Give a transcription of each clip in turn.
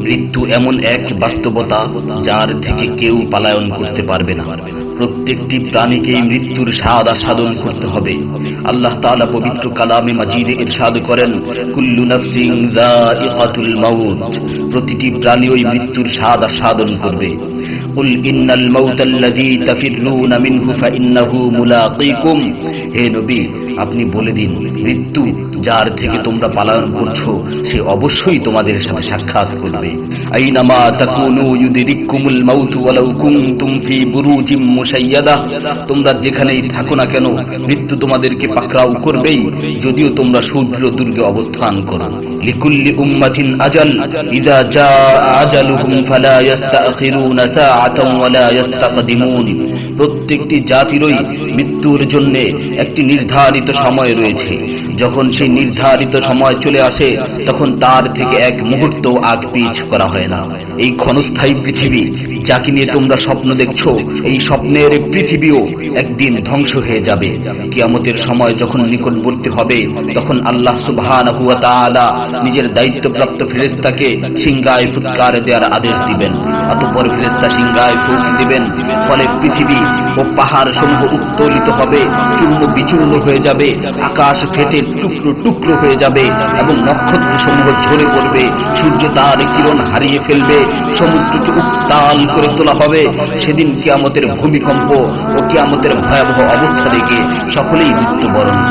মৃত্যু এমন এক বাস্তবতা যার থেকে কেউ পালায়ন করতে পারবে না প্রত্যেকটি প্রাণীকেই মৃত্যুর স্বাদ আস্বাদন করতে হবে আল্লাহ তাআলা পবিত্র কালামে মাজিদে ইরশাদ করেন কুল্লু নাফসিন যায়িকাতুল মাউত প্রতিটি প্রাণী ওই মৃত্যুর স্বাদ আস্বাদন করবে قل إن الموت الذي تفرون منه فإنه ملاقيكم হে নবী আপনি বলে দিন, মৃত্যু যার থেকে তোমরা পালন করছ, সে অবশ্যই তোমাদের সাথে সাক্ষাৎ করবে। তোমরা যেখানেই থাকো না কেন, মৃত্যু তোমাদেরকে পাকড়াও করবেই, যদিও তোমরা সূর্য দুর্গে অবস্থান করো। লিকুল্লি উম্মাতিন আজাল জাআ আজালুহুম ফালা ওয়ালা প্রত্যেকটি জাতিরই মৃত্যুর জন্য একটি নির্ধারিত সময় রয়েছে। যখন সেই নির্ধারিত সময় চলে আসে, তখন তার থেকে এক মুহূর্ত আগ পিছ করা হয় না। এই ক্ষণস্থায়ী পৃথিবী, যাকে নিয়ে তোমরা স্বপ্ন দেখছ, এই স্বপ্নের পৃথিবীও একদিন ধ্বংস হয়ে যাবে। কিয়ামতের সময় যখন নিকটবর্তী হবে, তখন আল্লাহ তাআলা নিজের দায়িত্বপ্রাপ্ত ফেরেশতাকে সিংগায় ফুৎকার দেওয়ার আদেশ দিবেন। অতঃপর ফেরেশতা সিংগায় ফুঁক দিবেন। ফলে পৃথিবী ও পাহাড় সমূহ উত্তোলিত হবে চূর্ণ বিচূর্ণ হয়ে যাবে, আকাশ ফেটে টুকরো টুকরো হয়ে যাবে এবং নক্ষত্র সমূহ ঝরে পড়বে। সূর্য তার কিরণ হারিয়ে ফেলবে। সমুদ্রকে উত্তাল করে তোলা হবে। সেদিন কিয়ামতের ভূমিকম্প ও কিয়ামতের ভয়াবহ অবস্থা দেখে সকলেই মৃত্যুবরণ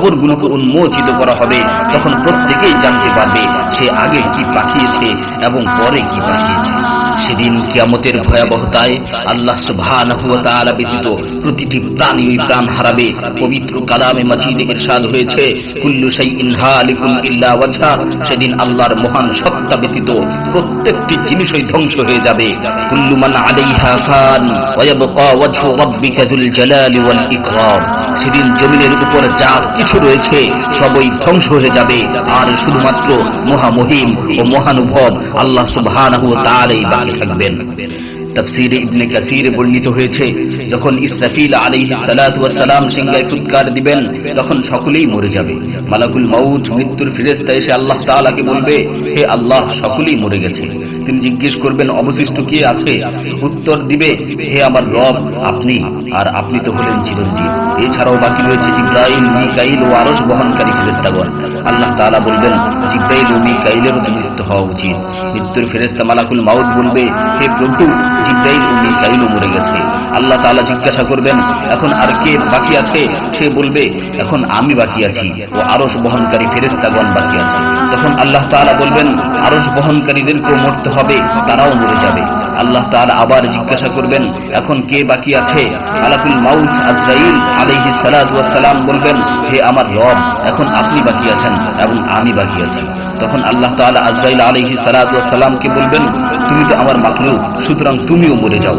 কবরগুলোকে উন্মোচিত করা হবে, তখন প্রত্যেকেই জানতে পারবে সে আগে কি পাঠিয়েছে এবং পরে কি পাঠিয়েছে। সেদিন কিয়ামতের ভয়াবহতায় আল্লাহ সুবহানাহু ব্যতীত প্রতিটি প্রাণী ওই প্রাণ হারাবে। পবিত্র কালামে মাজিদে ইরশাদ হয়েছে, কুল্লু শাইইন হালিকুন ইল্লা ওয়াজহা। সেদিন আল্লাহর মহান সত্তা ব্যতীত প্রত্যেকটি জিনিসই ধ্বংস হয়ে যাবে। কুল্লু মান আলাইহা ফান ওয়া ইয়াবকা ওয়াজহু রাব্বিকা যুল জালালি ওয়াল ইকরাম। সেদিন জমিনের উপর যা কিছু রয়েছে, সবই ধ্বংস হয়ে যাবে। আর শুধুমাত্র মহামহিম ও মহানুভব আল্লাহ সুবহানাহু বাকি থাকবেন। তাফসীরে ইবনে কাসিরে বর্ণিত হয়েছে, যখন ইসরাফিল আলাইহিস সালাতু সালাম সিংহায় ফুৎকার দিবেন, তখন সকলেই মরে যাবে। মালাকুল মাউত মৃত্যুর ফেরেশতা এসে আল্লাহ তাআলাকে বলবে, হে আল্লাহ, সকলেই মরে গেছে। তিনি জিজ্ঞেস করবেন, অবশিষ্ট কি আছে? উত্তর দিবে, হে আমার রব, আপনি, আর আপনি তো হলেন চিরঞ্জীব। এছাড়াও বাকি রয়েছে জিব্রাইল, মিকাইল ও আরস বহনকারী ফেরেস্তাগণ আল্লাহ তালা বলবেন, জিব্রাইল ও মিকাইলের হওয়া উচিত। মৃত্যুর ফেরেশতা মালাকুল মাউত বলবে, হে প্রভু, জিব্রাইল ও মিকাইলও মরে গেছে। আল্লাহ তাআলা জিজ্ঞাসা করবেন, এখন আর কে বাকি আছে? সে বলবে, এখন আমি বাকি আছি ও আরশ বহনকারী ফেরেশতাগণ বাকি আছে। তখন আল্লাহ তাআলা বলবেন, আরশ বহনকারীদেরকেও মরতে হবে, তারাও মরে যাবে। আল্লাহ তার আবার জিজ্ঞাসা করবেন, এখন কে বাকি আছে? আলাকুল মাউত আজরাইল সালাতু সালাম বলবেন, হে আমার রব, এখন আপনি বাকি আছেন এবং আমি বাকি আছি। তখন আল্লাহ তালা আজরাইল আলহি সালামকে বলবেন, তুমি তো আমার মাখলুক সুতরাং তুমিও মরে যাও।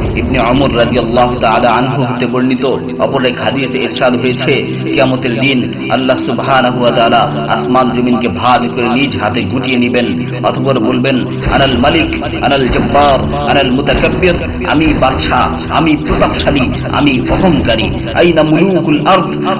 ইবনে অমর রাদিয়াল্লাহু তাআলা আনহু হতে বর্ণিত। ইরশাদ হয়েছে দিন আল্লাহ সুবহানাহু ওয়া তাআলা আসমান জমিনকে করে নিজ হাতে গুটিয়ে বলবেন, আনাল মালিক, আনাল জব্বার, আনাল মুতাকাব্বির, আমি আমি প্রতাপশালী, আমি অহংকারী। আইনা মুলুকুল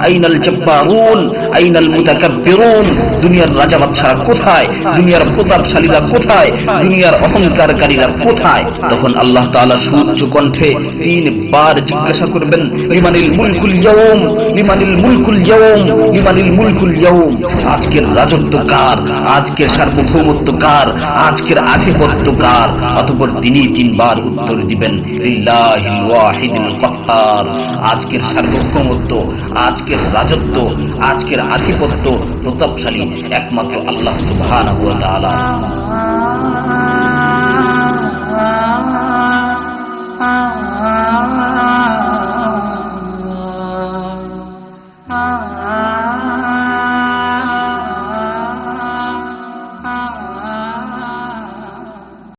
আইনাল জব্বারুন, আইনাল মুতাকাব্বিরুন। দুনিয়ার রাজা বাদশারা কোথায়? দুনিয়ার প্রতাপশালীরা কোথায়? দুনিয়ার অহংকারকারীরা কোথায়? তখন আল্লাহ তাআলা সুউচ্চ কণ্ঠে তিনবার জিজ্ঞাসা করবেন, লিমানিল মুলকুল ইয়াউম, লিমানিল মুলকুল ইয়াউম, লিমানিল মুলকুল ইয়াউম, আজকের রাজত্ব কার? আজকের সার্বভৌমত্ব কার? আজকের আধিপত্য কার? অতঃপর তিনি তিনবার উত্তর দিবেন লিল্লাহিল ওয়াহিদুল কাহ্হার আজকের সার্বভৌমত্ব, আজকের রাজত্ব, আজকের আধিপত্য প্রতাপশালী একমাত্র আল্লাহ সুবহানাহু ওয়া তাআলা।